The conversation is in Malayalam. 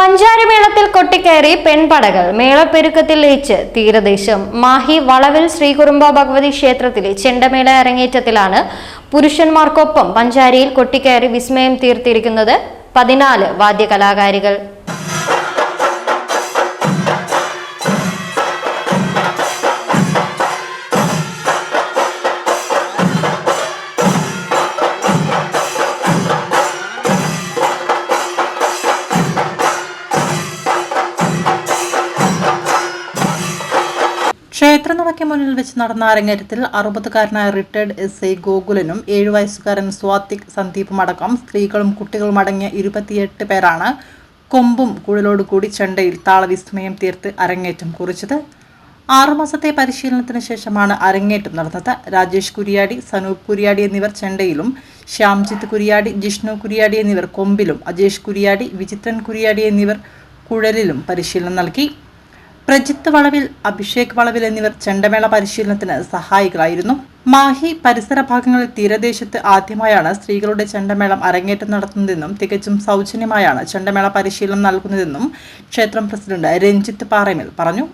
പഞ്ചാരമേളത്തിൽ കൊട്ടിക്കയറി പെൺപടകൾ. മേളപ്പെരുക്കത്തിൽ ലയിച്ച് തീരദേശം. മാഹി വളവിൽ ശ്രീകുറുമ്പ ഭഗവതി ക്ഷേത്രത്തിലെ ചെണ്ടമേള അരങ്ങേറ്റത്തിലാണ് പുരുഷന്മാർക്കൊപ്പം പഞ്ചാരിയിൽ കൊട്ടിക്കയറി വിസ്മയം തീർത്തിരിക്കുന്നത് പതിനാല് വാദ്യകലാകാരികൾ. ക്ഷേത്രനടയ്ക്ക് മുന്നിൽ വെച്ച് നടന്ന അരങ്ങേറ്റത്തിൽ അറുപതുകാരനായ റിട്ടയർഡ് എസ് ഐ ഗോകുലനും ഏഴു വയസ്സുകാരൻ സ്വാത്തിക് സന്ദീപും അടക്കം സ്ത്രീകളും കുട്ടികളും അടങ്ങിയ ഇരുപത്തിയെട്ട് പേരാണ് കൊമ്പും കുഴലോടുകൂടി ചെണ്ടയിൽ താളവിസ്മയം തീർത്ത് അരങ്ങേറ്റം കുറിച്ചത്. ആറുമാസത്തെ പരിശീലനത്തിന് ശേഷമാണ് അരങ്ങേറ്റം നടന്നത്. രാജേഷ് കുരിയാടി സനൂപ് കുരിയാടി എന്നിവർ ചെണ്ടയിലും ശ്യാംജിത്ത് കുരിയാടി ജിഷ്ണു കുരിയാടി എന്നിവർ കൊമ്പിലും അജേഷ് കുരിയാടി വിചിത്രൻ കുരിയാടി എന്നിവർ കുഴലിലും പരിശീലനം നൽകി. പ്രജിത്ത് വളവിൽ അഭിഷേക് വളവിൽ എന്നിവർ ചെണ്ടമേള പരിശീലനത്തിന് സഹായികളായിരുന്നു. മാഹി പരിസര ഭാഗങ്ങളിൽ തീരദേശത്ത് ആദ്യമായാണ് സ്ത്രീകളുടെ ചെണ്ടമേളം അരങ്ങേറ്റം നടത്തുന്നതെന്നും തികച്ചും സൗജന്യമായാണ് ചെണ്ടമേള പരിശീലനം നൽകുന്നതെന്നും ക്ഷേത്രം പ്രസിഡന്റ് രഞ്ജിത്ത് പാറേമിൽ പറഞ്ഞു.